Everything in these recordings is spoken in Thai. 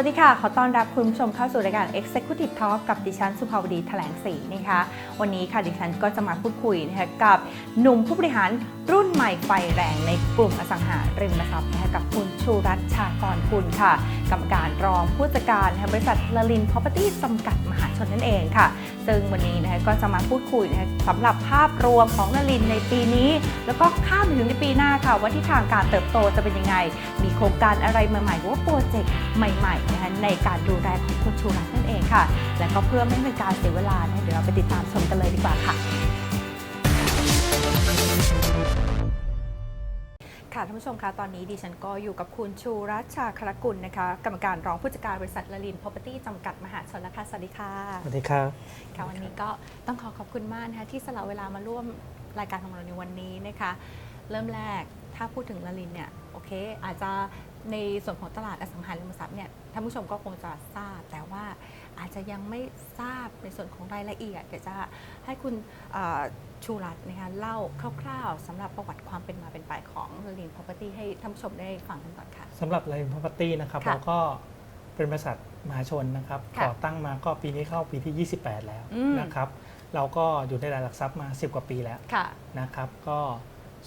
วัสดีค่ะ ขอต้อนรับคุณผู้ชมเข้าสู่รายการ Executive Talk กับดิฉันสุภาวดีแถลงศรีนะคะ วันนี้ค่ะดิฉันก็จะมาพูดคุยนะคะกับหนุ่มผู้บริหารรุ่นใหม่ไฟแรงในกลุ่มอสังหาริมทรัพย์นะคะกับคุณชูรัตน์ชากรคุณค่ะ กรรมการรองผู้จัดการบริษัทลลิน Property จำกัดมหาชนนั่นเองค่ะ ซึ่งวันนี้นะคะก็จะมาพูดคุยนะคะสำหรับภาพรวมของนลินในปีนี้ แล้วก็ข้ามถึงในปีหน้าค่ะว่าทิศทางการเติบโตจะเป็นยังไง มีโครงการอะไรใหม่ๆหรือว่าโปรเจกต์ใหม่ๆนะคะในการดูแลของคุณชูรัตน์นั่นเองค่ะ และก็เพื่อไม่ให้เป็นการเสียเวลานะเดี๋ยวเราไปติดตามชมกันเลยดีกว่าค่ะ ค่ะท่านผู้ชมคะตอนนี้ดิฉันก็อยู่กับคุณชูรัชชาครกุลนะคะกรรมการรองผู้จัดการบริษัทลลิน Property จำกัดมหาชนนะคะสวัสดีค่ะสวัสดีครับค่ะวันนี้ก็ต้องขอขอบคุณมากนะคะที่สละเวลามาร่วมรายการของเราในวันนี้นะคะ เริ่มแรกถ้าพูดถึงลลินเนี่ยโอเค อาจจะ ในส่วนของตลาดอสังหาริมทรัพย์เนี่ยท่านผู้ชมก็คงจะทราบ แต่ว่าอาจจะยังไม่ทราบในส่วนของรายละเอียดเดี๋ยวจะให้คุณเอ่อชูรัตน์นะคะเล่าคร่าวๆสำหรับประวัติความเป็นมาเป็นไปของลลิน Property ให้ท่านผู้ชมได้ฟังกันก่อนค่ะ สำหรับ Line Property นะครับค่ะเราก็เป็นบริษัทมหาชนนะครับค่ะก่อตั้งมาก็ปีนี้เข้าปีที่ 28 แล้วอืม นะครับเราก็อยู่ในตลาดหลักทรัพย์มา 10 กว่าปีแล้วค่ะ นะครับก็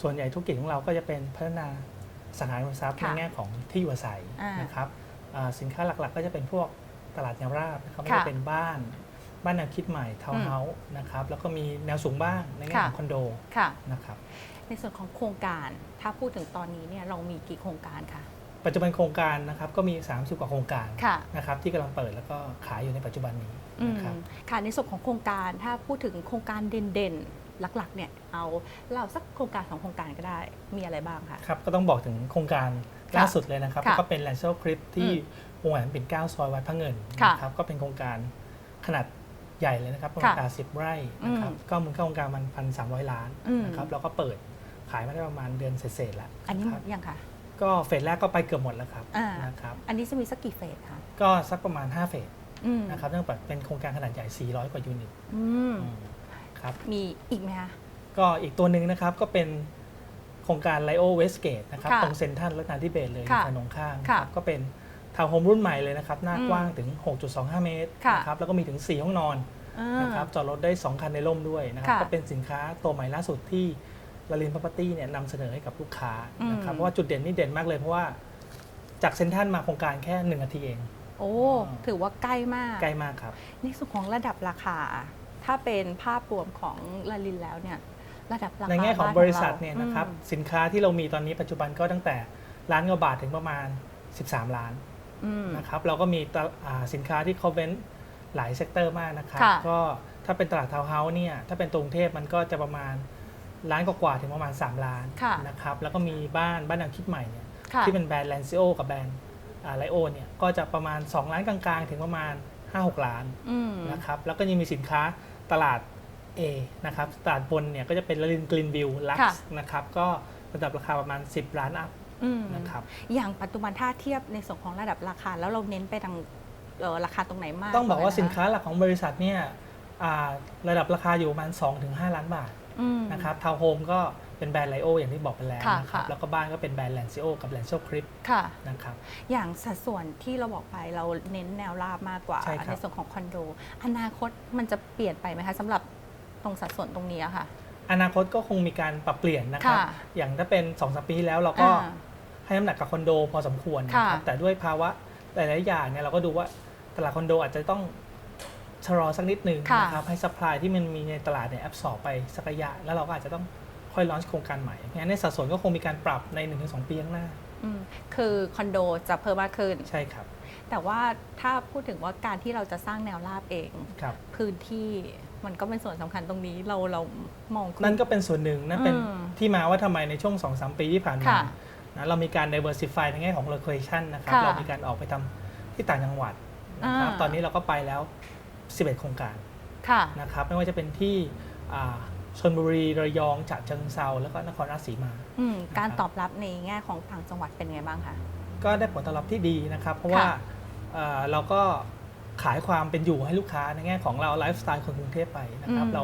ส่วนใหญ่ธุรกิจของเราก็จะเป็นพัฒนา สังหาริมทรัพย์ค่ะในแง่ของที่อยู่อาศัยอ่านนะครับอ่าสินค้าหลักๆ ก็จะเป็นพวกตลาดแนวราบนะครับไม่ค่ะว่าเป็นบ้านบ้านแนวคิดใหม่ทาวน์เฮาส์นะครับแล้วก็มีแนวสูงบ้างในแง่ค่ะของคอนโดค่ะ นะครับในส่วนของโครงการถ้าพูดถึงตอนนี้เนี่ยเรามีกี่โครงการคะปัจจุบันโครงการนะครับก็มี 30 กว่าโครงการค่ะ นะครับที่กำลังเปิดแล้วก็ขายอยู่ในปัจจุบันนี้อืมนะครับ ค่ะในส่วนของโครงการถ้าพูดถึงโครงการเด่นๆ หลักๆเนี่ยเอาเราสักโครงการสองโครงการก็ได้มีอะไรบ้างคะ ครับ ก็ต้องบอกถึงโครงการค่ะล่าสุดเลยนะครับ ค่ะก็เป็นแลนเซลคลิปที่วงแหวนปิ่นเกล้าซอยวัดพระเงินค่ะนะครับก็เป็นโครงการขนาดใหญ่เลยนะครับประค่ะมาณ80ไร่นะครับอืมก็มูลค่าโครงการมันพันสามร้อยล้านอืม นะครับแล้วก็เปิดขายมาได้ประมาณเดือนเศษๆแล้วอันนี้หมครัดบยังคะ ก็เฟสแรกก็ไปเกือบหมดแล้วครับอ่าน นะครับอันนี้จะมีสักกี่เฟสคะก็สักประมาณ5เฟสอืมนะครับเนื่องจากเป็นโครงการขนาดใหญ่ 400 กว่ายูนิตอืม อืม ครับ มีอีกไหมคะ ก็อีกตัวหนึ่งนะครับก็เป็นโครงการไลโอเวสเกตนะครับค่ะตรงเซนทรัลรัตนาธิเบศเลยค่ะถนนข้างค่ะนะครับก็เป็นทาวน์โฮมรุ่นใหม่เลยนะครับ หน้าอืมกว้างถึง 6.25 เมตรค่ะ นะครับแล้วก็มีถึง 4 ห้องนอนอ่า นะครับจอดรถได้ 2 คันในร่มด้วยนะครับค่ะก็เป็นสินค้าตัวใหม่ล่าสุดที่ลาลินพ r o p e r t y เนี่ยนำเสนอให้กับลูกค้านะครับอืม เพราะว่าจุดเด่นนี่เด่นมากเลยเพราะว่าจากเซนทรัลมาโครงการแค่1นาทีเอง โอ้ ถือว่าใกล้มาก ใกล้มากครับ ในส่วนของระดับราคา ถ้าเป็นภาพรวมของลาลินแล้วเนี่ยระดับราคาในแง่ของานบริษัทเนี่ยนะครับอืมสินค้าที่เรามีตอนนี้ปัจจุบันก็ตั้งแต่ล้านกว่าบาทถึงประมาณ 13 ล้านอืมนะครับเราก็มีตะอ่าสินค้าที่ cover หลายเซกเตอร์มากนะครับค่ะก็ถ้าเป็นตลาดทาวน์เฮาส์เนี่ยถ้าเป็นกรุงเทพมันก็จะประมาณล้านกว่าๆถึงประมาณ 3 ล้านค่ะนะครับแล้วก็มีบ้านบ้านแนวคิดใหม่เนี่ยค่ะที่เป็นแบรนด์แลนซิโอกับแบรนด์ไลโอเนี่ยก็จะประมาณ 2 ล้านกลางๆ ถึงประมาณ 5-6 ล้านอืมนะครับแล้วก็ยังมีสินค้า ตลาด A นะครับตลาดบนเนี่ยก็จะเป็นลลินกลินวิวลักค่ะซ์นะครับก็ระดับราคาประมาณ 10 ล้านอัพอืมนะครับอย่างปัจจุบันถ้าเทียบในส่วนของระดับราคา แล้วเราเน้นไปทางเอ่อราคาตรงไหนมาก ต้องบอกว่าะสินค้าหลักของบริษัทเนี่ยอ่าระดับราคาอยู่ประมาณ 2-5 ล้านบาทอืมนะครับทาวน์โฮมก็ เป็นแบรนด์ไลโออย่างที่บอกไปแล้วค่ะนะครับค่ะแล้วก็บ้านก็เป็นแบรนด์แลนซิโอกับแลนซิโอคริปค่ะนะครับอย่างสัดส่วนที่เราบอกไปเราเน้นแนวราบมากกว่าใช่ครับส่วนของคอนโดอนาคตมันจะเปลี่ยนไปไหมคะสำหรับตรงสัดส่วนตรงนี้อะค่ะ อนาคตก็คงมีการปรับเปลี่ยนนะครับค่ะอย่างถ้าเป็น2อสปีที่แล้วเราก็อ่าให้น้ำหนักกับคอนโดพอสมควรนะครับค่ะแต่ด้วยภาวะหลายๆอย่างเนี่ยเราก็ดูว่าตลาดคอนโดอาจจะต้องชะลอสักนิดนึงค่ะนะครับให้สป라이ที่มันมีในตลาดเนี่ยแอบสอบไปสักระยะ แล้วเราก็อาจจะต้อง ค่อยลอนช์โครงการใหม่งั้นในสัดส่วนก็คงมีการปรับใน 1-2 ปีข้างหน้าอืมคือคอนโดจะเพิ่มมากขึ้น ใช่ครับ แต่ว่าถ้าพูดถึงว่าการที่เราจะสร้างแนวราบเองครับพื้นที่มันก็เป็นส่วนสำคัญตรงนี้เราเรามองคุณนั่นก็เป็นส่วนหนึ่งนั่นเป็นอืมที่มาว่าทำไมในช่วง2-3ปีที่ผ่านมาค่ะนะเรามีการ diversify ในแง่ของ location นะครับค่ะเรามีการออกไปทำที่ต่างจังหวัดนะครับอ่าตอนนี้เราก็ไปแล้ว 11 โครงการค่ะนะครับไม่ว่าจะเป็นที่อ่า ชนบุรีระยองฉะเชิงเซาแล้วก็นครราชสีมา อืมการนะครับตอบรับในแง่ของต่างจังหวัดเป็นไงบ้างคะ ก็ได้ผลตอบรับที่ดีนะครับ เพราะว่าค่ะ เอ่อเราก็ขายความเป็นอยู่ให้ลูกค้าในแง่ของเราไลฟ์สไตล์คนกรุงเทพไปนะครับ อืม เรา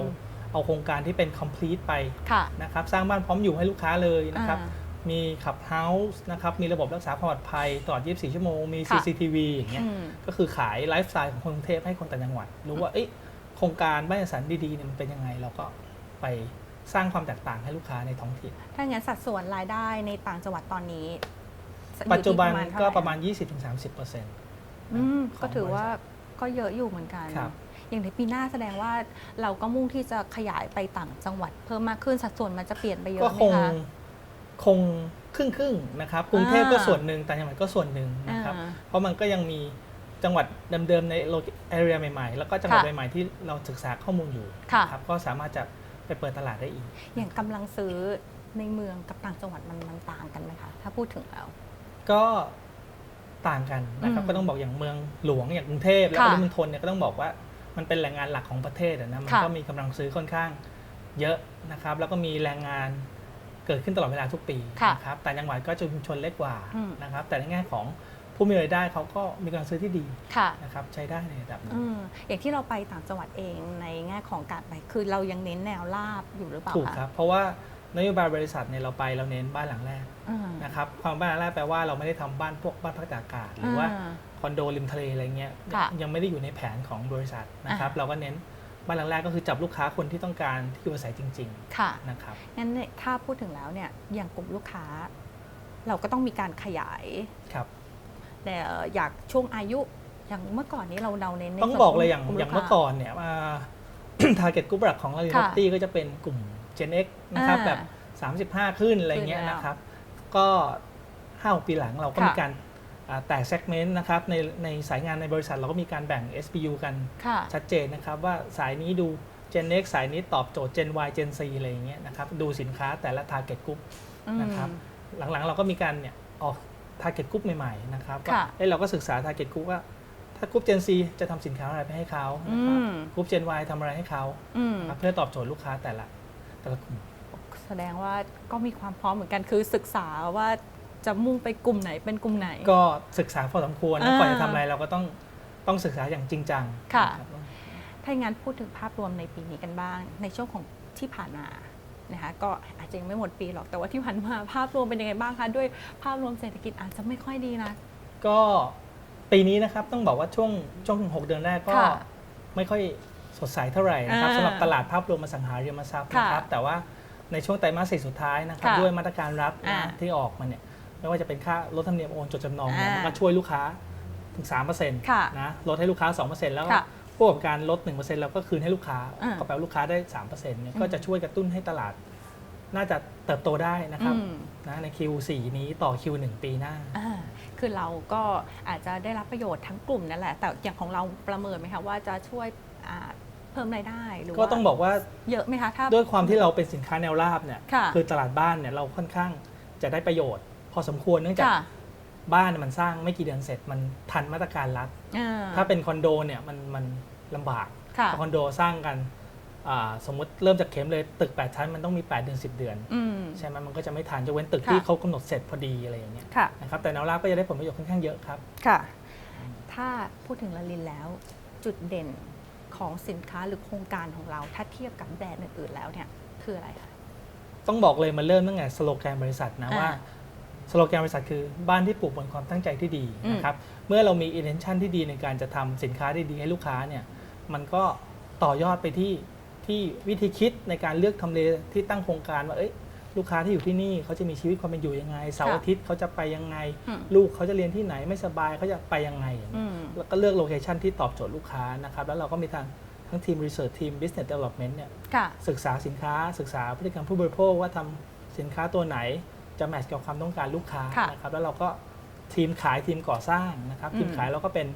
เอาโครงการที่เป็น complete ไปค่ะ นะครับ สร้างบ้านพร้อมอยู่ให้ลูกค้าเลยนะครับ อ่ามีขับเฮาส์นะครับ มีระบบรักษาความปลอดภัยตลอด 24 ชั่วโมง มี ค่ะ CCTV อย่างเงี้ย อืม ก็คือขายไลฟ์สไตล์ของคนกรุงเทพให้คนต่างจังหวัด รู้ว่าเอ๊ะโครงการบ้านจัดสรรดีๆเนี่ยมันเป็นยังไง เราก็ ไปสร้างความแตกต่างให้ลูกค้าในท้องถิ่น ถ้างั้นสัดส่วนรายได้ในต่างจังหวัดตอนนี้อยู่ที่ปัจจุบันเท่ก็ไหประมาณ 20-30%เปอร์เซ็นต์อืมก็ถือว่าก็เยอะอยู่เหมือนกันครับอย่างในปีหน้าแสดงว่าเราก็มุ่งที่จะขยายไปต่างจังหวัด เพิ่มมากขึ้นสัดส่วนมันจะเปลี่ยนไปเยก็อะไหมคงคะคงครึ่งครึ่งๆนะครับกรุงเทพก็อ่าส่วนหนึ่งต่างจังหวัดก็ส่วนหนึ่งนะครับอ่าเพราะมันก็ยังมีจังหวัดเดิมๆในโลเอเรียใหม่ๆ แล้วก็จังหวัดค่ะใหม่ๆที่เราศึกษาข้อมูลอยู่ค่ะนะครับก็สามารถจะ ไปเปิดตลาดได้อีก อย่างกำลังซื้อในเมืองกับต่างจังหวัดมันมันต่างกันไหมคะ ถ้าพูดถึงแล้ว ก็ต่างกันนะครับ อืมก็ต้องบอกอย่างเมืองหลวงอย่างกรุงเทพแล้วก็ค่ะปริมณฑลเนี่ยก็ต้องบอกว่ามันเป็นแรงงานหลักของประเทศอะนะมันค่ะ ก็มีกำลังซื้อค่อนข้างเยอะนะครับ แล้วก็มีแรงงานเกิดขึ้นตลอดเวลาทุกปีค่ะนะครับแต่จังหวัดก็จะชุมชนเล็กกว่าอืม นะครับ แต่ในแง่ของ ผู้มีรายได้เขาก็มีกำลังซื้อที่ดีค่ะนะครับใช้ได้ในระดับหนึง อืมอย่างที่เราไปต่างจังหวัดเองในแง่ของการไปคือเรายังเน้นแนวราบอยู่หรือเปล่าถูกคะครับ เพราะว่านโยบายบริษัทเนี่ยเราไปเราเน้นบ้านหลังแรกอืมนะครับความบ้านหลังแรกแปลว่าเราไม่ได้ทำบ้านพวกบ้านพักตากอากาศหรือว่าอ่าคอนโดริมทะเลอะไรเงี้ยค่ะยังไม่ได้อยู่ในแผนของบริษัทนะครับ อ่า เราก็เน้นบ้านหลังแรกก็คือจับลูกค้าคนที่ต้องการที่อยู่อาศัยจริง ค่ะ ๆ นะครับ งั้นเนี่ยถ้าพูดถึงแล้วเนี่ยอย่างกลุ่มลูกค้า เราก็ต้องมีการขยายครับ แต่อยากช่วงอายุอย่างเมื่อก่อนนี้เราเราเน้นในต้องส่วนบอกเลยอย่างกลุ่อย่างค้เมื่อก่อนเนี่ยว่า target group หลักของเราค่ะตี้ก็จะเป็นกลุ่ม Gen X นะครับอ่าแบบ 35 ขึ้นอะไรเงี้ยขึ้นแล้วนะครับ ก็ 5 ปีหลังเราก็ค่ะมีการอ่าแตก segment นะครับในในสายงานในบริษัทเราก็มีการแบ่ง SBU กันค่ะชัดเจนนะครับ ว่าสายนี้ดู Gen X สายนี้ตอบโจทย์ Gen Y Gen Z อะไรอย่างเงี้ยนะครับดูสินค้าแต่ละ target group นะครับ หลังๆเราก็มีการเนี่ยออก target group ใหม่ๆนะครับว่าค่ะเอ้ยเราก็ศึกษา target group ว่า ถ้ากรุ๊ป Gen Z จะทำสินค้าอะไรไปให้เขาอืนะครับมกรุ๊ป Gen Y ทำอะไรให้เขาอืมนะครับเพื่อตอบโจทย์ลูกค้าแต่ละแต่ละกลุ่มแสดงว่าก็มีความพร้อมเหมือนกันคือศึกษาว่าจะมุ่งไปกลุ่มไหนเป็นกลุ่มไหน ก็ศึกษาพอสมควรนะอ่าก่อนจะทำอะไรเราก็ต้องต้องศึกษาอย่างจริงจังค่ะนรับถ้าอย่างนั้นพูดถึงภาพรวมในปีนี้กันบ้าง ในช่วงของที่ผ่านมา นะคะก็อาจจะยังไม่หมดปีหรอกแต่ว่าที่ผ่านมาภาพรวมเป็นยังไงบ้างคะด้วยภาพรวมเศรษฐกิจอาจจะไม่ค่อยดีนะก็ปีนี้นะครับต้องบอกว่าช่วงช่วง6เดือนแรกก็ค่ะไม่ค่อยสดใสเท่าไหร่นะครับอ่าสำหรับตลาดภาพรวมอสังหาริมทรัพย์ค่ะนะครับแต่ว่าในช่วงไตรมาสสี่สุดท้ายนะครับค่ะด้วยมาตรการรัฐอ่านะที่ออกมาเนี่ยไม่ว่าจะเป็นค่าลดธรรมเนียมโอนจดจำนองเนี่ยอ่ามันก็ช่วยลูกค้าถึง3%ค่ะนะลดให้ลูกค้า 2%แล้วก็ค่ะ ผู้ประกอบการลด1%แล้วก็คืนให้ลูกค้าอ่า ก็แปลว่าลูกค้าได้ 3%เนี่ยอืมก็จะช่วยกระตุ้นให้ตลาด น่าจะเติบโตได้นะครับอืม นะใน Q4 นี้ต่อ Q1 ปีหน้า อ่าคือเราก็อาจจะได้รับประโยชน์ทั้งกลุ่มนั่นแหละ แต่อย่างของเราประเมินไหมคะว่าจะช่วยอ่าเพิ่มรายได้หรือว่าก็ต้องบอกว่าเยอะไหมคะถ้า ด้วยความที่เราเป็นสินค้าแนวราบเนี่ยค่ะ อตลาดบ้านเนี่ยเราค่อนข้างจะได้ประโยชน์ พอสมควรเนื่องจาก ค่ะ บ้านเนี่ยมันสร้างไม่กี่เดือนเสร็จมันทันมาตรการรัฐอ่ถ้าเป็นคอนโดเนี่ยมันมันลำบากค่ะเพราะคอนโดสร้างกันอ่าสมมติเริ่มจากเข็มเลยตึก 8 ชั้นมันต้องมี 8 เดือน 10 เดือนอืมใช่ไหมมันก็จะไม่ทันจะเว้นตึกค่ะที่เขากำหนดเสร็จพอดีอะไรอย่างเงี้ยค่ะนะครับแต่แนวราบก็จะได้ผลประโยชน์ค่อนข้างเยอะครับค่ะ ถ้าพูดถึงละลินแล้ว จุดเด่นของสินค้าหรือโครงการของเรา ถ้าเทียบกับแบรนด์อื่นๆแล้วเนี่ยคืออะไรคะต้องบอกเลยมันเริ่มตั้งแต่สโลแกนบริษัทนะอ่าว่า สโลแกนบริษัทคือบ้านที่ปลูกบนความตั้งใจที่ดีอืมนะครับเมื่อเรามี intention ที่ดีในการจะทำสินค้าดีๆให้ลูกค้าเนี่ยมันก็ต่อยอดไปที่ที่วิธีคิดในการเลือกทำเลที่ตั้งโครงการว่าเอ้ยลูกค้าที่อยู่ที่นี่เขาจะมีชีวิตความเป็นอยู่ยังไงเสาร์ค่ะอาทิตย์เขาจะไปยังไงอืมลูกเขาจะเรียนที่ไหนไม่สบายเขาจะไปยังไงอย่างอืเงี้ยมแล้วก็เลือกโลเคชันที่ตอบโจทย์ลูกค้านะครับแล้วเราก็มีทางทั้งทีม research ทีม business development เนี่ยค่ะศึกษาสินค้าศึกษาพฤติกรรมผู้บริโภคว่าทำสินค้าตัวไหน จะแมทช์กับความต้องการลูกค้าค่ะนะครับแล้วเราก็ทีมขายทีมก่อสร้างนะครับ อืมทีมขายเราก็เป็น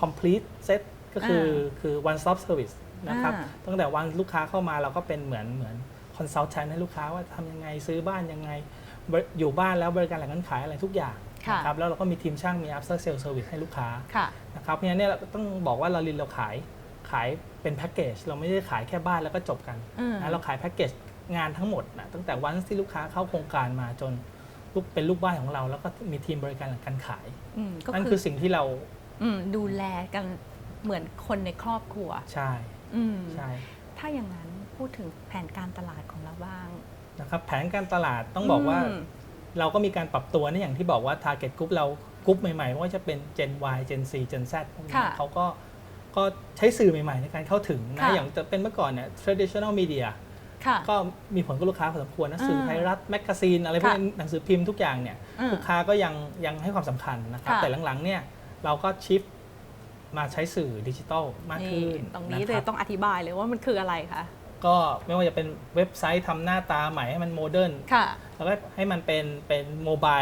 complete set ก็คืออคือ one stop service นะครับอ่า ตั้งแต่วันลูกค้าเข้ามาเราก็เป็นเหมือนเหมือน consultant ให้ลูกค้าว่าทำยังไงซื้อบ้านยังไงบริอยู่บ้านแล้วบริการหลังการขายอะไรทุกอย่างค่ะนะครับแล้วเราก็มีทีมช่างมี after sale service ให้ลูกค้า ค่ะ นะครับเพราะฉะนั้นเนี่ยเราต้องบอกว่าเราลินเราขายขายเป็นแพ็กเกจเราไม่ได้ขายแค่บ้านแล้วก็จบกันอืมนะเราขายแพ็กเกจ งานทั้งหมดนะตั้งแต่วันที่ลูกค้าเข้าโครงการมาจนลูกเป็นลูกบ้านของเรา แล้วก็มีทีมบริการหลังการขายอืมก็นั่นคืคืออสิ่งที่เราอืมดูแลกันเหมือนคนในครอบครัวใช่อืมใช่ ถ้าอย่างนั้นพูดถึงแผนการตลาดของเราบ้างนะครับแผนการตลาดต้องบอกว่ามเราก็มีการปรับตัวนะอย่างที่บอกว่า target group เรากลุ่มใหม่ๆไม่ว่าจะเป็น Gen Y Gen C Gen Z พวกนี้ค่ะเขาก็ก็ใช้สื่อใหม่ๆ ในการเข้าถึงนะค่ะอย่างจะเป็นเมื่อก่อนเนี่ย traditional media ค่ะ ก็มีผลกับลูกค้าพอสมควรนะสื่ออ่าไทยรัฐแมกกาซีนอะไรพวกค่ะนี้หนังสือพิมพ์ทุกอย่างเนี่ยอืมลูกค้าก็ยังยังให้ความสำคัญนะครับค่ะแต่หลังๆเนี่ยเราก็ชิฟมาใช้สื่อดิจิทัลมากนี่ขึ้นตรงนี้ะคเลยบต้องอธิบายเลยว่ามันคืออะไรคะก็ไม่ว่าจะเป็นเว็บไซต์ทำหน้าตาใหม่ให้มันโมเดิร์นค่ะแล้วก็ให้มันเป็นเป็นโมบาย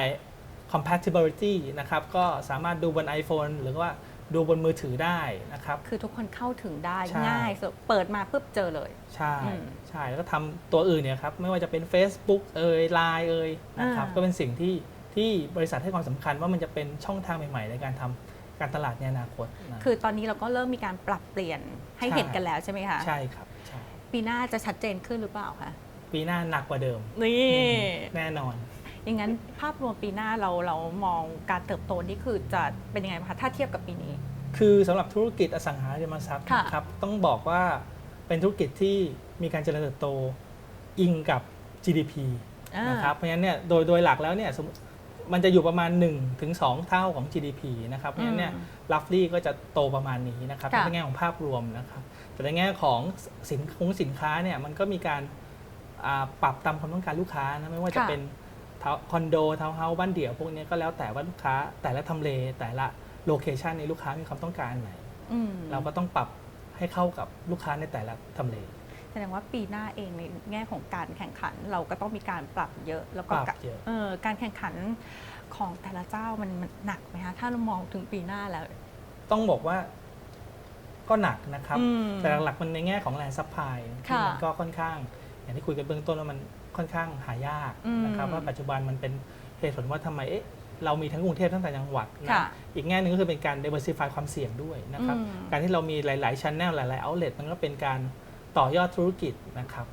compatibility นะครับ ก็สามารถดูบน iPhone หรือว่า ดูบนมือถือได้นะครับ คือทุกคนเข้าถึงได้ใช่ ง่ายสุดเปิดมาปุ๊บเจอเลย ใช่อืมใช่แล้วก็ทำตัวอื่นเนี่ยครับไม่ว่าจะเป็น Facebook เอ่ย Line เอ่ยนะครับอ่า ก็เป็นสิ่งที่ที่บริษัทให้ความสำคัญว่ามันจะเป็นช่องทางใหม่ๆ ในการทำการตลาดในอนาคตนะ คือตอนนี้เราก็เริ่มมีการปรับเปลี่ยนให้ใช่ เห็นกันแล้วใช่ไหมคะใช่ครับใช่ปีหน้าจะชัดเจนขึ้นหรือเปล่าคะปีหน้าหนักกว่าเดิม นี่ แน่นอน อย่างนั้นภาพรวมปีหน้าเราเรามองการเติบโตนี่คือจะเป็นยังไงบ้างคะถ้าเทียบกับปีนี้ คือสำหรับธุรกิจอสังหาริมทรัพย์ค่ะนะครับต้องบอกว่าเป็นธุรกิจที่มีการเจริญเติบโตอิงกับ GDP อ่านะครับเพราะฉะนั้นเนี่ยโดยโดยหลักแล้วเนี่ยสมมุติมันจะอยู่ประมาณ1ถึง2เท่าของ GDP นะครับเพราะฉะนั้นเนี่ยอืมลัฟลี่ก็จะโตประมาณนี้นะครับค่ะในแง่ของภาพรวมนะครับแต่ในแง่ของสินคงสินค้าเนี่ยมันก็มีการอ่าปรับตามความต้องการลูกค้านะไม่ว่าจะค่ะเป็นทาว คอนโดทาวน์เฮาส์บ้านเดี่ยวพวกเนี้ยก็แล้วแต่ว่าลูกค้าแต่ละทำเลแต่ละโลเคชันในลูกค้ามีความต้องการอันไหนอืมเราก็ต้องปรับให้เข้ากับลูกค้าในแต่ละทำเลแสดงว่าปีหน้าเองในแง่ของการแข่งขัน เราก็ต้องมีการปรับเยอะแล้วก็ปรับเยอะเออการแข่งขันของแต่ละเจ้ามันมันหนักไหมคะถ้าเรามองถึงปีหน้าแล้ว ต้องบอกว่าก็หนักนะครับอืมแต่หลักๆมันในแง่ของแรงซัพพลายที่ค่ะมันก็ค่อนข้าง อย่างที่คุยกันเบื้องต้นว่ามันค่อนข้างหายากอืมนะครับว่าปัจจุบันมันเป็นเหตุผลว่าทำไมเอ๊ะเรามีทั้งกรุงเทพทั้งต่างจังหวัดนะค่ะอีกแง่หนึ่งก็คือเป็นการ diversify ความเสี่ยงด้วยนะครับอืมการที่เรามีหลาย ๆ channel หลาย ๆ outlet มันก็เป็นการต่อยอดธุรกิจนะครับ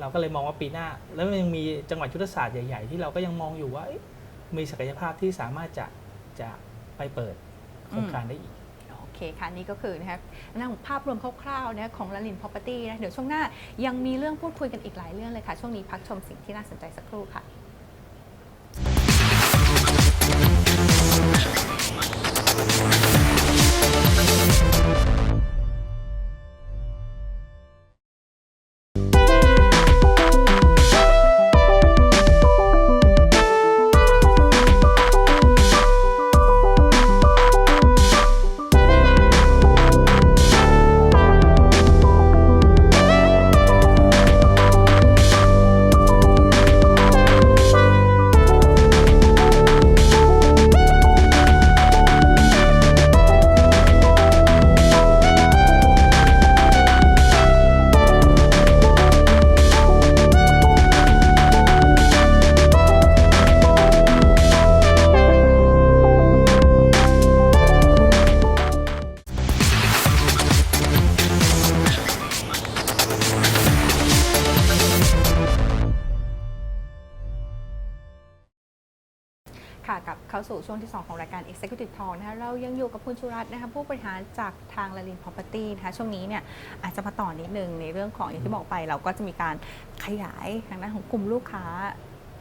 เราก็เลยมองว่าปีหน้า แล้วมันยังมีจังหวัดยุทธศาสตร์ใหญ่ ๆ ที่เราก็ยังมองอยู่ว่าเอ๊ะมีศักยภาพที่สามารถจะจะไปเปิดโครงการได้อีกโอ เคค่ะนี่ก็คือนะคะนของภาพรวมคร่าวๆนะของลลิน property นะเดี๋ยวช่วงหน้ายังมีเรื่องพูดคุยกันอีกหลายเรื่องเลยค่ะ ช่วงนี้พักชมสิ่งที่น่าสนใจสักครู่ค่ะ อยู่กับคุณชุรัตน์นะคะผู้บริหารจากทางลลิน Property นะคะช่วงนี้เนี่ยอาจจะมาต่อนิดนึงในเรื่องของอย่างที่บอกไป เราก็จะมีการขยายทางด้านของกลุ่มลูกค้า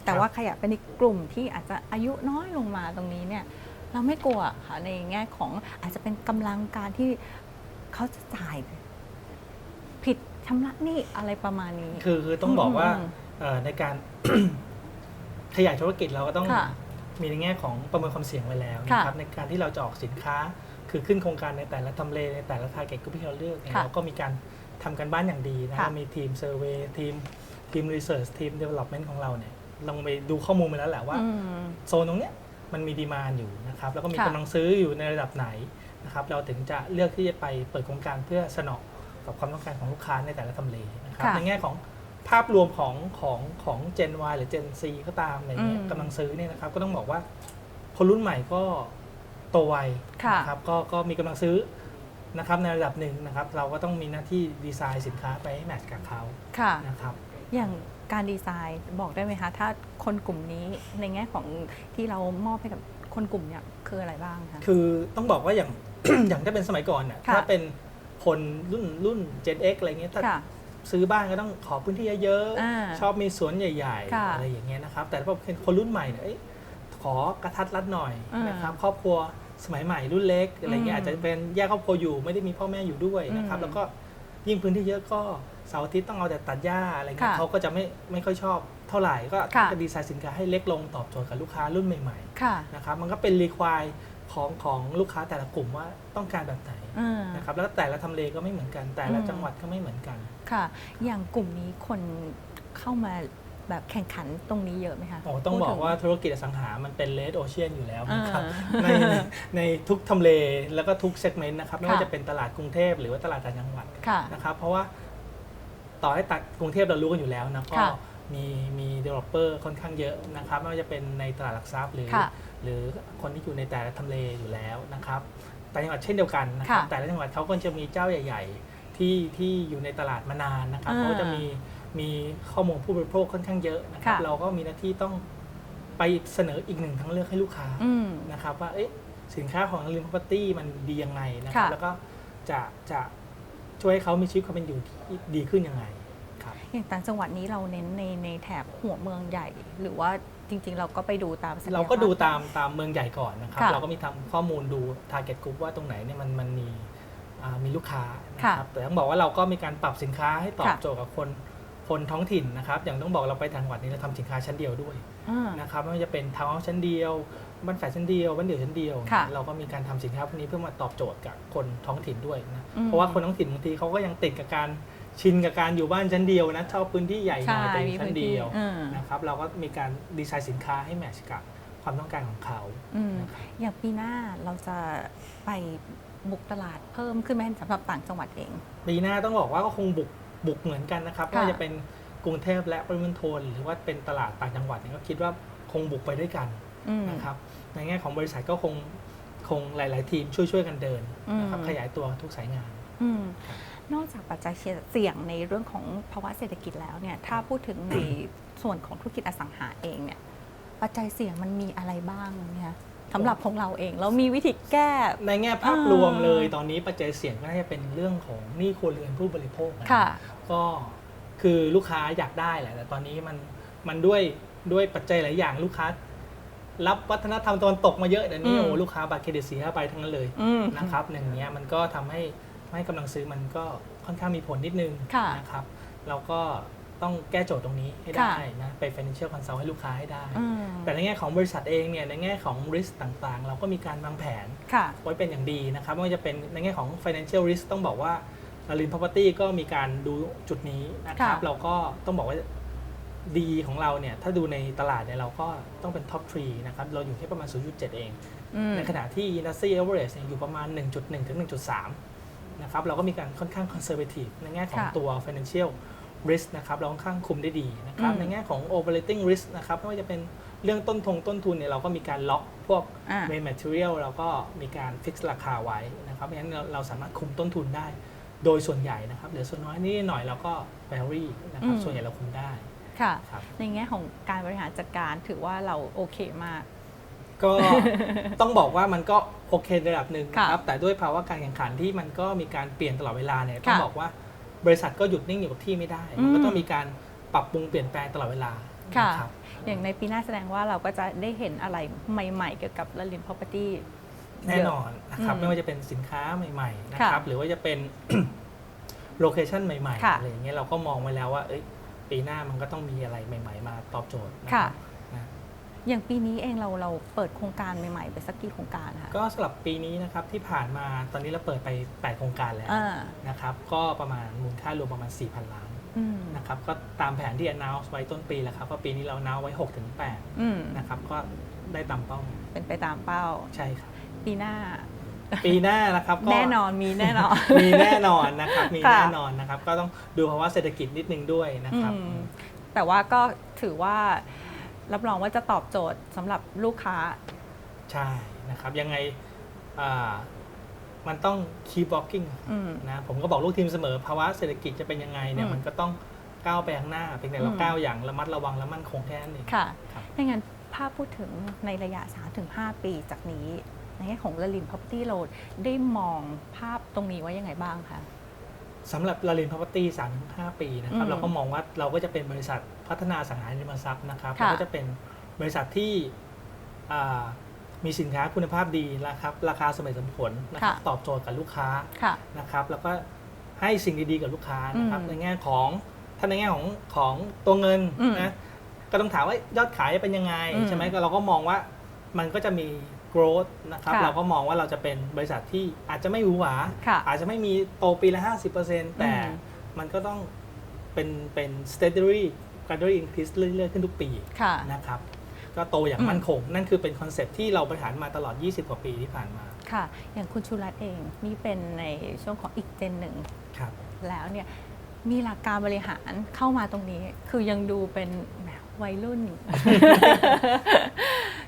แต่ว่าขยายเป็นอีกกลุ่มที่อาจจะอายุน้อยลงมาตรงนี้เนี่ยเราไม่กลัวค่ะในแง่ของอาจจะเป็นกำลังการที่เขาจะจ่ายผิดชำระหนี้อะไรประมาณนี้ คือคือต้องบอกว่าอืมเอ่อในการขยายธุรกิจเราก็ต้องค่ะ มีในแง่ของประเมินความเสี่ยงไว้แล้วค่ะนะครับในการที่เราจะออกสินค้า คือขึ้นโครงการในแต่ละทำเลในแต่ละทาร์เก็ตกลุ่มที่เราเลือกเนี่ยค่ะเราก็มีการทำกันบ้านอย่างดีนะค่ะ มีทีมเซอร์เวยทีมทีมรีเสิร์ชทีมเดเวล็อปเมนต์ของเราเนี่ยลองไปดูข้อมูลมาแล้วแหละว่า อืม โซนตรงเนี้ยมันมีดีมานอยู่นะครับแล้วก็มีค่ะกำลังซื้ออยู่ในระดับไหนนะครับเราถึงจะเลือกที่จะไปเปิดโครงการเพื่อสนองกับความต้องการของลูกค้าในแต่ละทำเลนะครับค่ะในแง่ของ ภาพรวมของของของ Gen Y หรือ Gen C ก็ตามอะไรเงี้ยอืม กำลังซื้อเนี่ยนะครับ ก็ต้องบอกว่าคนรุ่นใหม่ก็โตไวค่ะ นะครับก็ก็มีกำลังซื้อนะครับในระดับหนึ่งนะครับ เราก็ต้องมีหน้าที่ดีไซน์สินค้าไปให้แมทช์กับเขาค่ะ นะครับ อย่างการดีไซน์บอกได้ไหมคะ ถ้าคนกลุ่มนี้ในแง่ของที่เรามอบให้กับคนกลุ่มเนี่ยคืออะไรบ้างคะ คือต้องบอกว่าอย่าง อย่างถ้าเป็นสมัยก่อนเนี่ยค่ะ ถ้าเป็นคนรุ่นรุ่น Gen X อะไรเงี้ยถ้า ค่ะ ซื้อบ้านก็ต้องขอพื้นที่เยอะอ่าๆชอบมีสวนใหญ่ค่ะๆ อะไรอย่างเงี้ยนะครับ แต่พอเป็นคนรุ่นใหม่เนี่ยเอ้ยขอกระทัดรัดหน่อยอ่านนะครับครอบครัวสมัยใหม่รุ่นเล็กอะไรเงี้ยอืมอาจจะเป็นแยกครอบครัวอยู่ไม่ได้มีพ่อแม่อยู่ด้วยนะครับ อืมแล้วก็ยิ่งพื้นที่เยอะก็เสาร์อาทิตย์ต้องเอาแต่ตัดหญ้าอะไรเงี้ยค่ะเขาก็จะไม่ไม่ค่อยชอบเท่าไหร่ก็ค่ะ จะดีไซน์สินค้าให้เล็กลงตอบโจทย์กับลูกค้ารุ่นใหม่ค่ะๆนะครับมันก็เป็นรีควาย ของของลูกค้าแต่ละกลุ่มว่าต้องการแบบไหนอ่านะครับแล้วแต่ละทำเลก็ไม่เหมือนกัน แต่ละอืมจังหวัดก็ไม่เหมือนกัน ค่ะ อย่างกลุ่มนี้คนเข้ามาแบบแข่งขันตรงนี้เยอะไหมคะโอ้ต้องพูดบอถึ กว่าธุรกิจอสังหา มันเป็นเลดโอเชียนอยู่แล้วนะครับอ่าในในทุกทำเลแล้วก็ทุกเซกเมนต์นะครับ ไม่ว่าค่ะ จะเป็นตลาดกรุงเทพหรือว่าตลาดต่างจังหวัดค่ะ นะครับ เพราะว่าต่อให้ตัดกรุงเทพเรารู้กันอยู่แล้วนะก็ค่ะ มีมี developer ค่อนข้างเยอะนะครับไม่ว่าจะเป็นในตลาดหลักทรัพย์หรือ ค่ะหรือคนที่อยู่ในแต่ละทำเลอยู่แล้วนะครับแต่างจังหวัดเช่นเดียวกันนะครับค่ะแต่ละจังหวัดเขาก็จะมีเจ้าใหญ่ ๆ ที่ที่อยู่ในตลาดมานานนะครับอ่าเขาก็จะมีมีข้อมูลผู้บริโภคค่อนข้างเยอะนะครับค่ะ เราก็มีหน้าที่ต้องไปเสนออีกหนึ่งทางเลือกให้ลูกค้า อืม นะครับว่าเอ๊ะสินค้าของลินพ r o p e r t y มันดียังไงนะครับค่ะแล้วก็จะจะช่วยให้เขามีชีวิตความเป็นอยู่ที่ดีขึ้นยังไงครับ อย่างต่างจังหวัดนี้เราเน้นในในแถบหัวเมืองใหญ่ หรือว่าจริง ๆ เราก็ไปดูตามศัยภพ เราก็ดูตามตามเมืองใหญ่ก่อนนะครับ ค่ะ เราก็มีทำข้อมูลดู target group ว่าตรงไหนเนี่ยมันมันมีอ่ามีลูกค้านะค่ะครับแต่ต้องบอกว่าเราก็มีการปรับสินค้าให้ตอบค่ะโจทย์กับคนคนท้องถิ่นนะครับ อย่างต้องบอกเราไปจังหวัดนี้เราทำสินค้าชั้นเดียวด้วยอ่า นะครับไม่ว่าจะเป็นทาวน์เฮาส์ชั้นเดียวบ้านแฝดชั้นเดียวบ้านเดี่ยวชั้นเดียว ค่ะ เราก็มีการทำสินค้าพวกนี้เพื่อมาตอบโจทย์กับคนท้องถิ่นด้วยนะอืมเพราะว่าคนท้องถิ่นบางทีเขาก็ยังติดกับการ ชินกับการอยู่บ้านชั้นเดียวนะชอบพื้นที่ใหญ่หน่อยแต่อยู่ชั้นเดียวอืมนะครับเราก็มีการดีไซน์สินค้าให้แมทช์กับความต้องการของเขาอืมนะครับอย่างปีหน้าเราจะไปบุกตลาดเพิ่มขึ้นไหมสำหรับต่างจังหวัดเอง ปีหน้าต้องบอกว่าก็คงบุกบุกเหมือนกันนะครับค่ะไม่ว่าจะเป็นกรุงเทพและปริมณฑลหรือว่าเป็นตลาดต่างจังหวัดเนี่ยก็คิดว่าคงบุกไปด้วยกันอืมนะครับในแง่ของบริษัทก็คงคงหลาย ๆ ทีมช่วยๆกันเดินนะครับอืมขยายตัวทุกสายงานอืม นอกจากปัจจัยเสี่ยงในเรื่องของภาวะเศรษฐกิจแล้วเนี่ยถ้าพูดถึงในส่วนของธุรกิจอสังหาเองเนี่ยปัจจัยเสี่ยงมันมีอะไรบ้างเนี่ยสำหรับของเราเองเรามีวิธีแก้ ในแง่ภาพรวมเลยตอนนี้ปัจจัยเสี่ยงก็น่าจะเป็นเรื่องของหนี้ครัวเรือนผู้บริโภคนะค่ะก็คือลูกค้าอยากได้แหละแต่ตอนนี้มันมันด้วยด้วยปัจจัยหลายอย่างลูกค้า รับวัฒนธรรมตะวันตกมาเยอะเดี๋ยวนี้อืมโอ้ลูกค้าบัตรเครดิตเสียไปทั้งนั้นเลยอืมนะครับหนึ่งเนี้ยมันก็ทำให้ ให้กำลังซื้อมันก็ค่อนข้างมีผลนิดนึงค่ะนะครับ เราก็ต้องแก้โจทย์ตรงนี้ให้ค่ะได้นะไป financial consult ให้ลูกค้าให้ได้อืมแต่ในแง่ของบริษัทเองเนี่ยในแง่ของ risk ต่างๆ เราก็มีการวางแผนค่ะไว้เป็นอย่างดีนะครับไม่ว่าจะเป็นในแง่ของ financial risk ต้องบอกว่าลาลิน property ก็มีการดูจุดนี้นะครับค่ะเราก็ต้องบอกว่าดีของเราเนี่ย ถ้าดูในตลาดเนี่ยเราก็ต้องเป็น top 3นะครับ เราอยู่ที่ประมาณ 0.7 เองอืมในขณะที่ industry average เนี่ยอยู่ประมาณ 1.1 ถึง 1.3 นะครับเราก็มีการค่อนข้าง conservative ในแง่ของค่ะตัว financial risk นะครับเราค่อนข้างคุมได้ดีนะครับอืมในแง่ของ operating risk นะครับไม่ว่าจะเป็นเรื่องต้นทงต้นทุนเนี่ยเราก็มีการล็อกพวกอ่า main material เราก็มีการ fix ราคาไว้นะครับเพราะฉะนั้นเราเราสามารถคุมต้นทุนได้โดยส่วนใหญ่นะครับเหลือส่วนน้อยนิดหน่อยเราก็ vary นะครับอืมส่วนใหญ่เราคุมได้ค่ะครับในแง่ของการบริหารจัดการถือว่าเราโอเคมาก ก็ต้องบอกว่ามันก็โอเคในระดับหนึ่งค่ะนะครับ แต่ด้วยภาวะการแข่งขันที่มันก็มีการเปลี่ยนตลอดเวลาเนี่ยต้องค่ะบอกว่าบริษัทก็หยุดนิ่งอยู่กับที่ไม่ได้ มันก็ต้องมีการปรับปรุงเปลี่ยนแปลงตลอดเวลาค่ะนะครับอย่างในปีหน้าแสดงว่าเราก็จะได้เห็นอะไรใหม่ ๆ เกี่ยวกับลลิน property แน่นอนนะครับอืมไม่ว่าจะเป็นสินค้าใหม่ ๆนะค่ะครับ หรือว่าจะเป็นโลเคชันใหม่ๆค่ะอะไรอย่างเงี้ยเราก็มองไว้แล้วว่าเอ้ยปีหน้ามันก็ต้องมีอะไรใหม่ ๆ มาตอบโจทย์นะคค่ะรับนะ อย่างปีนี้เองเราเราเปิดโครงการใหม่ๆ ไปสักกี่โครงการคะก็สำหรับปีนี้นะครับที่ผ่านมาตอนนี้เราเปิดไป 8 โครงการแล้วอ่านะครับก็ประมาณมูลค่ารวมประมาณ 4,000 ล้านอืมนะครับก็ตามแผนที่ announce ไว้ต้นปีแล้วครับว่าปีนี้เรา announce ไว้6ถึงอืม8นะครับก็ได้ตามเป้าเป็นไปตามเป้า ใช่ครับ ปีหน้า ปีหน้านะครับก็ แน่นอนมีแน่นอน มีแน่นอนนะครับ มีค่ะแน่นอนนะครับ ก็ต้องดูภาวะเศรษฐกิจนิดนึงด้วยนะครับ อืม แต่ว่าก็ถือว่า รับรองว่าจะตอบโจทย์สำหรับลูกค้า ใช่นะครับยังไงอ่ามันต้อง keep walking อืม นะผมก็บอกลูกทีมเสมอภาวะเศรษฐกิจจะเป็นยังไงเนี่ยอืมมันก็ต้องก้าวไปข้างหน้าเพียงแต่เราอืม ก้าวอย่างระมัดระวังและมั่นคงแค่นั้นเอง ค่ะครับ ถ้างั้นภาพพูดถึงในระยะ 3-5 ปีจากนี้ ในแง่ของลลิน property เราได้มองภาพตรงนี้ไว้ยังไงบ้างคะ สำหรับลาลินพ r o p e r t y 3-5ปีนะครับอืมเราก็มองว่าเราก็จะเป็นบริษัทพัฒนาอสังหาริมทรัพย์นะครับค่ะ เราก็จะเป็นบริษัทที่อ่ามีสินค้าคุณภาพดีนะครับ ราคาสมัยสมผลนะครับตอบโจทย์กับลูกค้า ค่ะ นะครับแล้วก็ให้สิ่งดีๆกับลูกค้านะครับอืมในแง่ของถ้าในแง่ของของตัวเงินอืมนะก็ต้องถามว่ายอดขายเป็นยังไง อืมใช่ไหมก็เราก็มองว่ามันก็จะมี growth นะครับค่ะเราก็มองว่าเราจะเป็นบริษัทที่อาจจะไม่หวือหวา ค่ะอาจจะไม่มีโตปีละ 50%แต่อืม มันก็ต้องเป็นเป็น steadily gradually increase เรื่อย ๆ ขึ้นทุกปีค่ะ นะครับ ก็โตอย่างอืม มั่นคง นั่นคือเป็นคอนเซปต์ที่เราบริหารมาตลอด 20 กว่าปีที่ผ่านมาค่ะ อย่างคุณชูรัตน์เองนี่เป็นในช่วงของอีกเจนหนึ่ง ครับ แล้วเนี่ยมีหลักการบริหารเข้ามาตรงนี้ คือยังดูเป็นแหมวัยรุ่น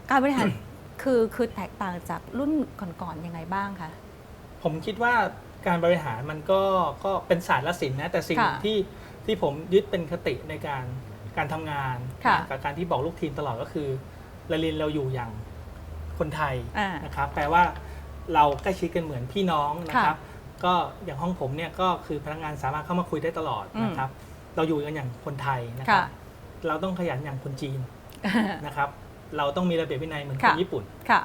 การบริหาร คือคือแตกต่างจากรุ่นก่อนๆยังไงบ้างคะ ผมคิดว่าการบริหารมันก็ก็เป็นศาสตร์และศิลป์นะ แต่สิ่งค่ะที่ที่ผมยึดเป็นคติในการการทำงานค่ะนะกับการที่บอกลูกทีมตลอดก็คือเราเรียนเราอยู่อย่างคนไทยอ่านะครับแปลว่าเราใกล้ชิดกันเหมือนพี่น้องนะค่ะครับ ก็อย่างห้องผมเนี่ยก็คือพนักงานสามารถเข้ามาคุยได้ตลอดอืมนะครับ เราอยู่กันอย่างคนไทยนะครัค่ะบเราต้องขยันอย่างคนจีน นะครับ เราต้องมีระเบียบวินัยเหมือนคค่ะนญี่ปุ่น ค่ะ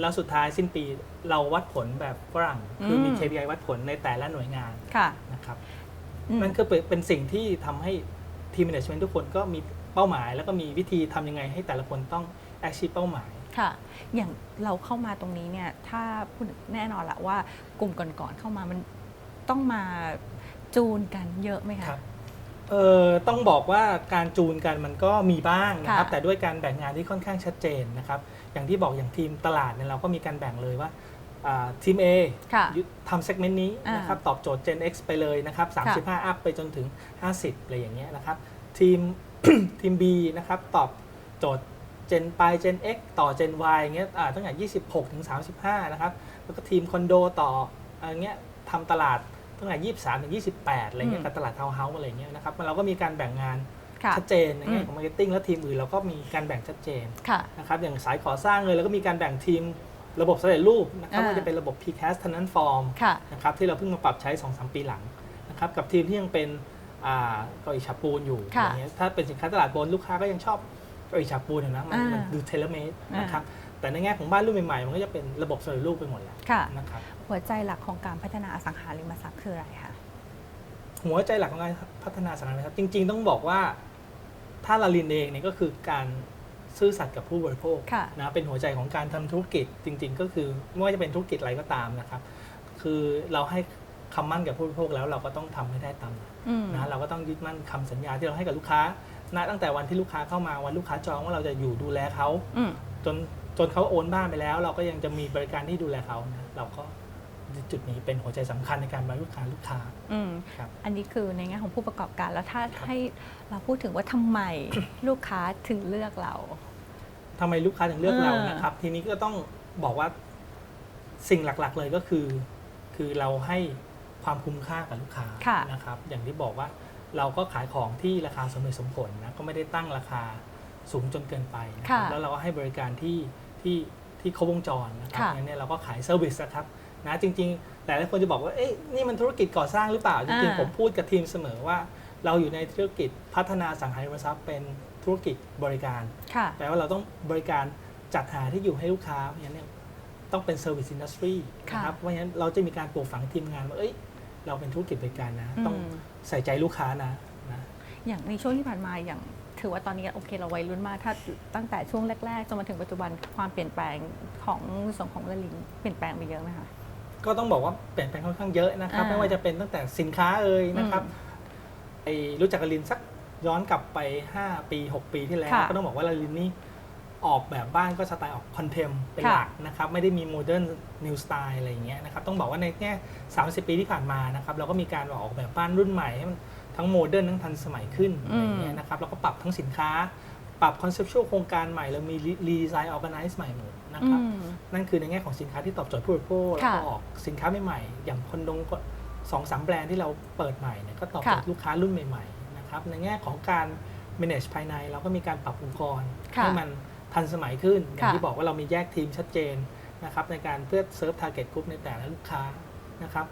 แล้วสุดท้ายสิ้นปีเราวัดผลแบบฝรั่ง คือมีอืม KPI วัดผลในแต่ละหน่วยงานค่ะนะครับอืมนั่นก็เป็นเป็นสิ่งที่ทำให้ทีม management ทุกคนก็มีเป้าหมาย แล้วก็มีวิธีทำยังไงให้แต่ละคนต้อง achieve เป้าหมายค่ะ อย่างเราเข้ามาตรงนี้เนี่ย ถ้าพูดแน่นอนละว่ากลุ่มก่อนๆเข้ามามันต้องมาจูนกันเยอะไหมคะครับ เอ่อต้องบอกว่าการจูนกันมันก็มีบ้างนะครับค่ะ แต่ด้วยการแบ่งงานที่ค่อนข้างชัดเจนนะครับอย่างที่บอกอย่างทีมตลาดเนี่ยเราก็มีการแบ่งเลยว่าอ่าทีม A ค่ะยึดทำเซกเมนต์นี้อ่านนะครับตอบโจทย์ Gen X ไปเลยนะครับค่ะ35 อัพไปจนถึง 50 อะไรอย่างเงี้ยนะครับทีม ทีม B นะครับตอบโจทย์ Gen ปลาย Gen X ต่อ Gen Y อย่างเงี้ยอ่าตั้งแต่ 26 ถึง 35 นะครับ แล้วก็ทีมคอนโดต่ออะไรเงี้ยทำตลาด ตั้งแต่23ถึง28อะไรเงี้อืยมกับตลาดทาวน์เฮาส์อะไรเงี้ยนะครับเราก็มีการแบ่งงานค่ะชัดเจนในแง่อืมของมาร์เก็ตติ้งแล้วทีมอื่นเราก็มีการแบ่งชัดเจนค่ะนะครับอย่างสายก่อสร้างเลยแล้วก็มีการแบ่งทีมระบบสำเร็จรูปนะครับอ่าว่าจะเป็นระบบ PCAS Tenant Form ค่ะนะครับที่เราเพิ่งมาปรับใช้ 2-3 ปีหลังนะครับกับทีมที่ยังเป็นอ่าเกาหลีฉาบปูนอยู่ค่ะอย่างเงี้ยถ้าเป็นสินค้าตลาดบนลูกค้าก็ยังชอบเกาหลีฉาบปูนอยู่นะมันอ่ามัมันดูเทเลเมดอ่านนะครับ แต่ในแง่ของบ้านรุ่นใหม่ๆ มันก็จะเป็นระบบสำเร็จรูปไปหมดแล้วค่ะ นะครับ หัวใจหลักของการพัฒนาอสังหาริมทรัพย์คืออะไรคะ หัวใจหลักของการพัฒนาสังหาริมทรัพย์จริง ๆ ต้องบอกว่า ถ้าลาลินเองเนี่ยก็คือการซื่อสัตย์กับผู้บริโภคค่ะ นะเป็นหัวใจของการทำธุรกิจจริง ๆ ก็คือไม่ว่าจะเป็นธุรกิจอะไรก็ตามนะครับ คือเราให้คำมั่นกับผู้บริโภคแล้วเราก็ต้องทำให้ได้ตามนั้นอืม นะเราก็ต้องยึดมั่นคำสัญญาที่เราให้กับลูกค้าณตั้งแต่วันที่ลูกค้าเข้ามาวันลูกค้าจองว่าเราจะอยู่ดูแลเขา อืม จน จนเขาโอนบ้านไปแล้ว เราก็ยังจะมีบริการที่ดูแลเขานะเราก็จุดนี้เป็นหัวใจสำคัญในการบริลูกค้าลูกค้าอืมครับอันนี้คือในแง่ของผู้ประกอบการแล้วถ้าครับให้เราพูดถึงว่าทำไมลูกค้าถึงเลือกเราทำไมลูกค้าถึงเลือกเราอ่านนะครับ ทีนี้ก็ต้องบอกว่าสิ่งหลักๆเลยก็คือ คือเราให้ความคุ้มค่ากับลูกค้าค่ะนะครับ อย่างที่บอกว่าเราก็ขายของที่ราคาสมเหตุสมผลนะก็ไม่ได้ตั้งราคาสูงจนเกินไปนะครับค่ะแล้วเราก็ให้บริการที่ ที่ที่ครบวงจรนะครับค่ะ งั้นเนี่ยเราก็ขายเซอร์วิสนะครับนะจริงๆ หลายๆคนจะบอกว่าเอ๊ะนี่มันธุรกิจก่อสร้างหรือเปล่า จริงอ่า ๆ ผมพูดกับทีมเสมอว่า เราอยู่ในธุรกิจพัฒนาสังหาริมทรัพย์เป็นธุรกิจบริการ ค่ะ แปลว่าเราต้องบริการจัดหาที่อยู่ให้ลูกค้า เพราะฉะนั้นเนี่ยต้องเป็นเซอร์วิสอินดัสทรีค่ะนะครับ เพราะฉะนั้นเราจะมีการปลูกฝังทีมงานว่า เอ้ย เราเป็นธุรกิจบริการนะต้องอืมใส่ใจลูกค้านะนะ อย่างในช่วงที่ผ่านมาอย่าง ถือว่าตอนนี้โอเคเราวัยรุ่นมากถ้าตั้งแต่ช่วงแรกๆจนมาถึงปัจจุบันความเปลี่ยนแปลงของส่วนของละลินเปลี่ยนแปลงไปเยอะไหมคะ ก็ต้องบอกว่าเปลี่ยนแปลงค่อนข้างเยอะนะครับ อ่าไม่ว่าจะเป็นตั้งแต่สินค้าเอ่ยนะครับอืมไอรู้จักกับลินสักย้อนกลับไป 5 ปี 6 ปีที่แล้ว ค่ะก็ต้องบอกว่าลาลินนี่ออกแบบบ้านก็สไตล์ออกคอนเทมเป็นค่ะหลักนะครับไม่ได้มีโมเดิร์นนิวสไตล์อะไรอย่างเงี้ยนะครับต้องบอกว่าในแง่30 ปีที่ผ่านมานะครับเราก็มีการออกแบบบ้านรุ่นใหม่ให้มัน ทั้งโมเดิร์นทั้งทันสมัยขึ้นอะไรอย่างเงี้ยนะครับแล้วก็ปรับทั้งสินค้า ปรับคอนเซปชวลโครงการใหม่แล้วมีรีดีไซน์ออ g a แก z e ใหม่หมดนะครับอืมนั่นคือในแง่ของสินค้าที่ตอบโจทย์ผู้บริโภคแล้วก็ค่ะออกสินค้าใหม่ๆอย่างคอนโดงก็สองสามแบรนด์ที่เราเปิดใหม่เนี่ยก็ตอบโจทย์ค่ะลูกค้ารุ่นใหม่ๆนะครับในแง่ของการ manage ภายในเราก็มีการปรับองค์กรค่ะให้มันทันสมัยขึ้นอย่างค่ะที่บอกว่าเรามีแยกทีมชัดเจนนะครับในการเพื่อ serve target group ในแต่ละลูกค้านะครับ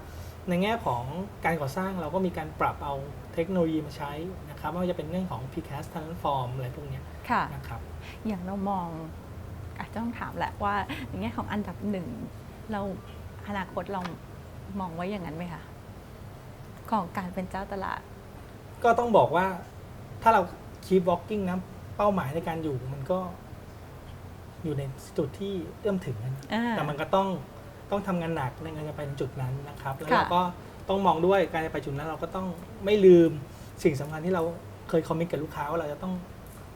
ในแง่ของการก่อสร้างเราก็มีการปรับเอาเทคโนโลยีมาใช้นะครับไม่ว่าจะเป็นเรื่องของ precast transform อะไรพวกเนี้ยค่ะนะครับอย่างเรามองอาจจะต้องถามแหละว่าในแง่ของอันดับหนึ่งเราอนาคตเรามองไว้อย่างนั้นไหมคะของการเป็นเจ้าตลาด ก็ต้องบอกว่าถ้าเรา keep walking นะเป้าหมายในการอยู่มันก็อยู่ในจุดที่เอื้อมถึงนะอ่าแต่มันก็ต้อง ต้องทำงานหนักในการจะไปถึงจุดนั้นนะครับ แล้วค่ะเราก็ต้องมองด้วยการจะไปจุดนั้น เราก็ต้องไม่ลืมสิ่งสำคัญที่เราเคยคอมมิตกับลูกค้าว่าเราจะต้อง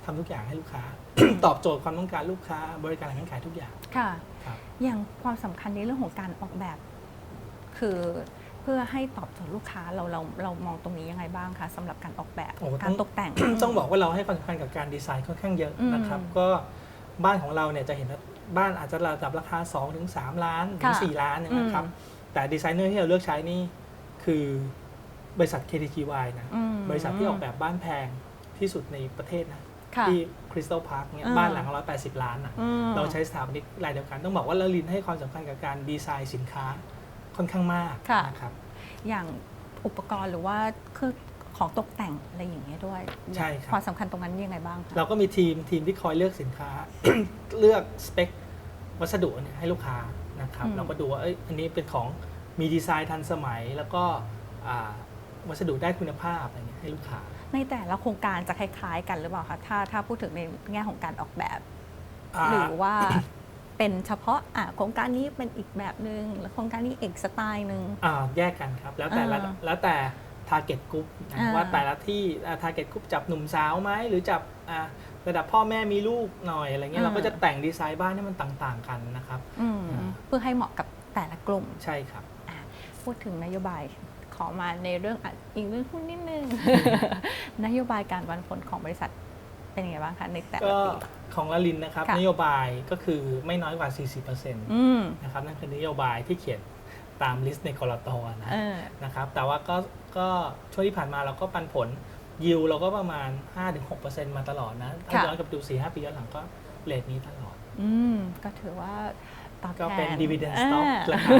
ทำทุกอย่างให้ลูกค้า ตอบโจทย์ความต้องการลูกค้า บริการหลังการขายทุกอย่างค่ะครับอย่างความสำคัญในเรื่องของการออกแบบ คือเพื่อให้ตอบโจทย์ลูกค้าเราเราเรามองตรงนี้ยังไงบ้างคะสำหรับการออกแบบโอ้การตกแต่ง ต้องบอกว่าเราให้ความสำคัญกับการดีไซน์ค่อนข้างเยอะนะครับอืมก็บ้านของเราเนี่ยจะเห็นว่า บ้านอาจจะระดับราคา 2-3ถึง3ล้านถึงค่ะ4ล้านเนี่ยนะครับอืมแต่ดีไซเนอร์ที่เราเลือกใช้นี่คือบริษัท KTGY นะ อืมบริษัทที่ออกแบบบ้านแพงที่สุดในประเทศนะ ค่ะ ที่คริสตัลพาร์คเนี่ยอ่า บ้านหลังร้อยแปดสิบล้านอะอืม เราใช้สถาปนิกรายเดียวกัน ต้องบอกว่าเราลินให้ความสำคัญกับการดีไซน์สินค้าค่อนข้างมากค่ะ นะครับ อย่างอุปกรณ์หรือว่าเครื่อง ของตกแต่งอะไรอย่างเงี้ยด้วยใช่ครับ ความสำคัญตรงนั้นยังไงบ้างคะเราก็มีทีมทีมที่คอยเลือกสินค้า เลือกสเปควัสดุเนี่ยให้ลูกค้านะครับอืมเราก็ดูว่าเอ้ยอันนี้เป็นของมีดีไซน์ทันสมัย แล้วก็อ่าวัสดุได้คุณภาพอะไรเงี้ยให้ลูกค้าในแต่ละโครงการจะคล้าย ๆ กันหรือเปล่าคะถ้าถ้าพูดถึงในแง่ของการออกแบบอ่าหรือว่า เป็นเฉพาะอะโครงการนี้เป็นอีกแบบหนึ่งแล้วโครงการนี้อีกสไตล์หนึ่ง อ่าแยกกันครับ แล้วแต่ละอ่า แล้วแต่ target group นะอ่า ว่าแต่ละที่อ่า target group จับหนุ่มสาวไหมหรือจับอ่าระดับพ่อแม่มีลูกหน่อยอะไรเงี้ยเราก็จะแต่งดีไซน์บ้านให้มันต่างๆกันนะครับ อืมอ่า เพื่อให้เหมาะกับแต่ละกลุ่ม ใช่ครับ พูดถึงนโยบายขอมาในเรื่องอะอีกเรื่องหุ้นนิดนึง นโยบายการวันผลของบริษัทเป็นยังไงบ้างคะในแต่ละก็ปี ของลลินนะครับค่ะ นโยบายก็คือไม่น้อยกว่า 40%นอืมะครับนั่นคือนโยบายที่เขียน ตามลิสต์ในกรตนะเออนะครับ แต่ว่าก็ก็ช่วงที่ผ่านมาเราก็ปันผลยิวเราก็ประมาณ 5-6%มาตลอดนะ ถ้าค่ะย้อนกลับไปดู 4-5 ปีย้อนหลังก็เลทนี้ตลอด อืม ก็ถือว่า ตอบแทนก็เป็น dividend อ่า stock ราคา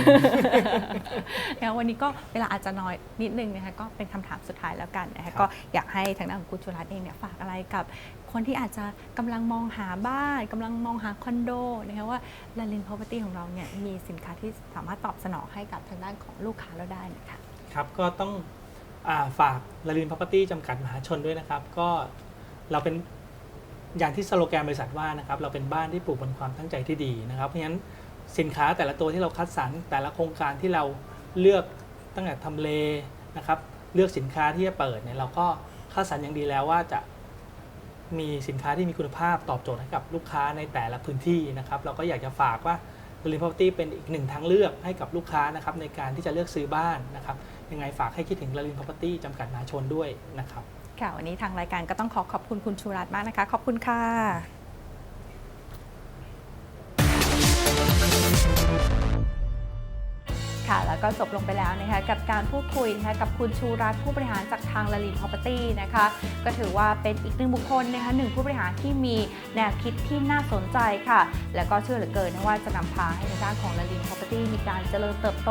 งั้นวันนี้ก็เวลาอาจจะน้อยนิดนึงนะคะก็เป็นคำถามสุดท้ายแล้วกันนะครัคะบ ก็อยากให้ทางด้านของคุณจุรัตน์เองเนี่ยฝากอะไรกับ คนที่อาจจะกำลังมองหาบ้านกำลังมองหาคอนโดนะคะว่าลาลินพ r o p e r t y ของเราเนี่ยมีสินค้าที่สามารถตอบสนองให้กับทางด้านของลูกค้าเราได้นะคะ ครับก็ต้องอาฝากลาลินพ r o p e r t y จำกัดมหาชนด้วยนะครับ ก็เราเป็น อย่างที่สโลแกนบริษัทว่านะครับเราเป็นบ้านที่ปลูกบนความตั้งใจที่ดีนะครับเพราะฉะนั้นสินค้าแต่ละตัวที่เราคัดสรรแต่ละโครงการที่เราเลือกตั้งแต่ทำเลนะครับเลือกสินค้าที่จะเปิดเนี่ยเราก็คัดสรรอย่างดีแล้วว่าจะมีสินค้าที่มีคุณภาพตอบโจทย์ให้กับลูกค้าในแต่ละพื้นที่นะครับเราก็อยากจะฝากว่า l i n Property เป็นอีกหนึ่งทางเลือกให้กับลูกค้านะครับในการที่จะเลือกซื้อบ้านนะครับยังไงฝากให้คิดถึง l i n Property จำกัดมหาชนด้วยนะครับ ค่ะวันนี้ทางรายการก็ต้องขอขอบคุณคุณชูรัตน์มากนะคะ ขอบคุณค่ะค่ะแล้วก็จบลงไปแล้วนะคะกับการพูดคุยนะคะกับคุณชูรัตน์ผู้บริหารจากทางลลิน Property นะคะก็ถือว่าเป็นอีกหนึ่งบุคคลนะคะหนึ่งผู้บริหารที่มีแนวคิดที่น่าสนใจค่ะ แล้วก็เชื่อเหลือเกินนะว่าจะนำพาให้ในด้านของลลิน Property มีการเจริญเติบโต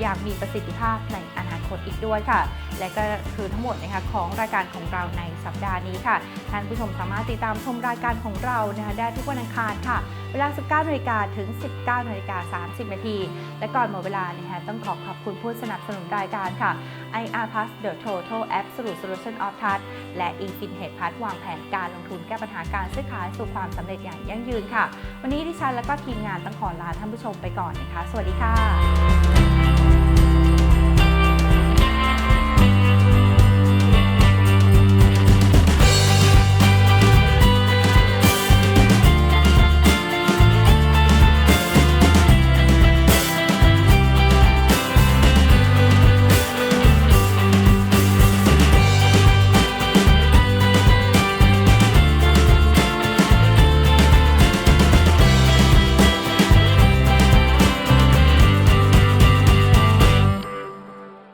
อย่างมีประสิทธิภาพในอนาคต อีกด้วยค่ะ และก็คือทั้งหมดนะคะของรายการของเราในสัปดาห์นี้ค่ะ ท่านผู้ชมสามารถติดตามชมรายการของเรานะคะได้ทุกวันอังคารค่ะ เวลา 19นาฬิกาถึง 19นาฬิกา30นาทีและก่อนหมดเวลานะคะต้องขอขอบคุณผู้สนับสนุนรายการค่ะ IR Plus The Total Absolute Solution of Trust และ eFinHead Plus วางแผนการลงทุนแก้ปัญหาการซื้อขายสู่ความสำเร็จอย่างยั่งยืนค่ะ วันนี้ดิฉันและก็ทีมงานต้องขอลาท่านผู้ชมไปก่อนนะคะ สวัสดีค่ะ